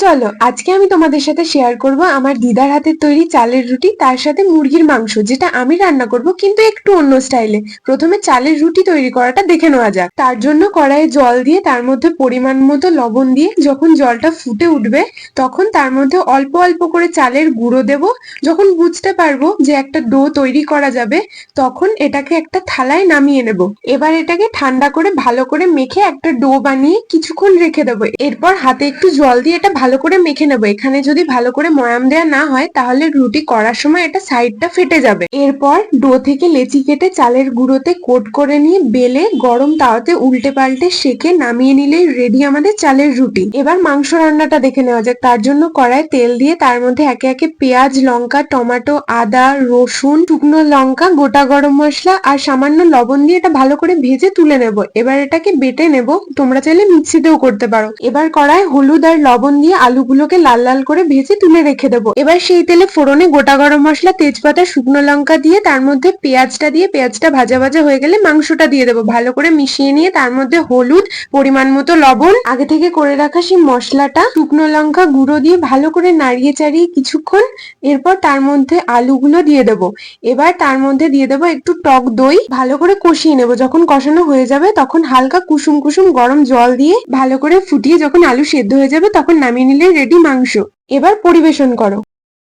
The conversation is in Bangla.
চলো, আজকে আমি তোমাদের সাথে শেয়ার করব আমার দিদার হাতের তৈরি চালের রুটি, তার সাথে মুরগির মাংস, যেটা আমি রান্না করব, কিন্তু একটু অন্য স্টাইলে প্রথমে চালের রুটি তৈরি করাটা দেখে নেওয়া যাক। তার জন্য কড়াইয়ে জল দিয়ে, তার মধ্যে পরিমাণ মতো লবণ দিয়ে, যখন জলটা ফুটে উঠবে, তখন তার মধ্যে অল্প অল্প করে চালের গুঁড়ো দেব। যখন বুঝতে পারব যে একটা ডো তৈরি করা যাবে, তখন এটাকে একটা থালায় নামিয়ে নেব। এবার এটাকে ঠান্ডা করে ভালো করে মেখে একটা ডো বানিয়ে কিছুক্ষণ রেখে দেবো। এরপর হাতে একটু জল দিয়ে এটা ভালো করে মেখে নেব। এখানে যদি ভালো করে ময়াম দেওয়া না হয়, তাহলে রুটি করার সময় এটা সাইডটা ফেটে যাবে। এরপর ডো থেকে লেচি কেটে চালের গুঁড়োতে কোট করে নিয়ে বেলে গরম তাওয়াতে উল্টে পাল্টে সেকে নামিয়ে নিলেই রেডি আমাদের চালের রুটি। এবার মাংস রান্নাটা দেখে নেওয়া যাক। তার জন্য কড়ায় তেল দিয়ে তার মধ্যে একে একে পেঁয়াজ, লঙ্কা, টমেটো, আদা, রসুন, শুকনো লঙ্কা, গোটা গরম মশলা আর সামান্য লবণ দিয়ে এটা ভালো করে ভেজে তুলে নেব। এবার এটাকে বেটে নেব। তোমরা চাইলে মিক্সিতেও করতে পারো। এবার কড়ায় হলুদ আর লবণ দিয়ে আলুগুলোকে লাল লাল করে ভেজে তুলে রেখে দেবো। এবার সেই তেলে ফোড়নে গোটা গরম মশলা, তেজপাতা, শুকনো লঙ্কা দিয়ে তার মধ্যে পেঁয়াজটা দিয়ে, পেঁয়াজটা ভাজা ভাজা হয়ে গেলে মাংসটা দিয়ে দেবো। ভালো করে মিশিয়ে নিয়ে তার মধ্যে হলুদ, পরিমাণ মতো লবণ, আগে থেকে করে রাখা সেই মশলাটা, শুকনো লঙ্কা গুঁড়ো দিয়ে ভালো করে নাড়িয়ে চাড়িয়ে কিছুক্ষণ এরপর তার মধ্যে আলুগুলো দিয়ে দেবো। এবার তার মধ্যে দিয়ে দেবো একটু টক দই, ভালো করে কষিয়ে নেব। যখন কষানো হয়ে যাবে তখন হালকা কুসুম কুসুম গরম জল দিয়ে ভালো করে ফুটিয়ে যখন আলু সেদ্ধ হয়ে যাবে তখন নামিয়ে নিলে রেডি মাংস। এবার পরিবেশন করো।